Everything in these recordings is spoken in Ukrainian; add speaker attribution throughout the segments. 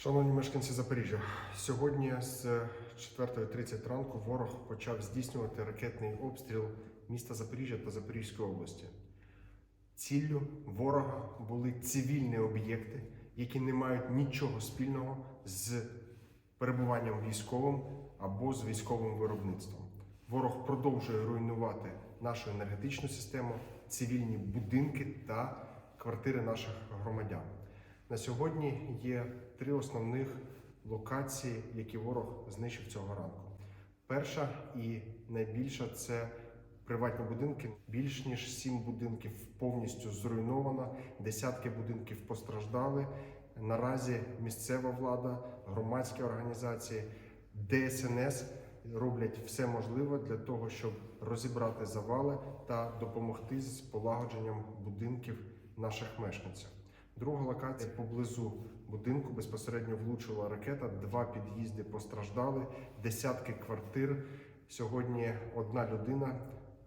Speaker 1: Шановні мешканці Запоріжжя, сьогодні з 4.30 ранку ворог почав здійснювати ракетний обстріл міста Запоріжжя та Запорізької області. Ціллю ворога були цивільні об'єкти, які не мають нічого спільного з перебуванням військовим або з військовим виробництвом. Ворог продовжує руйнувати нашу енергетичну систему, цивільні будинки та квартири наших громадян. На сьогодні є три основних локації, які ворог знищив цього ранку. Перша і найбільша це приватні будинки. Більш ніж сім будинків повністю зруйновано, десятки будинків постраждали. Наразі місцева влада, громадські організації, ДСНС роблять все можливе для того, щоб розібрати завали та допомогти з полагодженням будинків наших мешканців. Друга локація поблизу будинку безпосередньо влучила ракета. Два під'їзди постраждали, десятки квартир. Сьогодні одна людина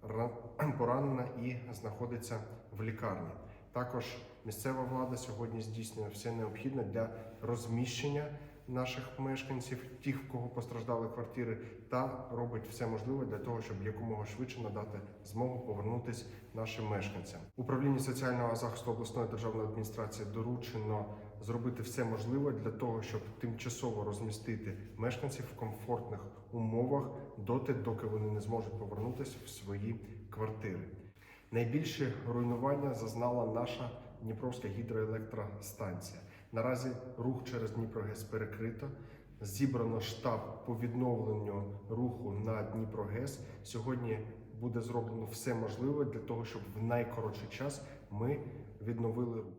Speaker 1: ра- поранена і знаходиться в лікарні. Також місцева влада сьогодні здійснює все необхідне для розміщення наших мешканців, тих, в кого постраждали квартири, та робить все можливе для того, щоб якомога швидше надати змогу повернутися нашим мешканцям. Управлінню соціального захисту обласної державної адміністрації доручено зробити все можливе для того, щоб тимчасово розмістити мешканців в комфортних умовах доти, доки вони не зможуть повернутися в свої квартири. Найбільше руйнування зазнала наша Дніпровська гідроелектростанція. Наразі рух через Дніпрогес перекрито. Зібрано штаб по відновленню руху на Дніпрогес. Сьогодні буде зроблено все можливе для того, щоб в найкоротший час ми відновили рух.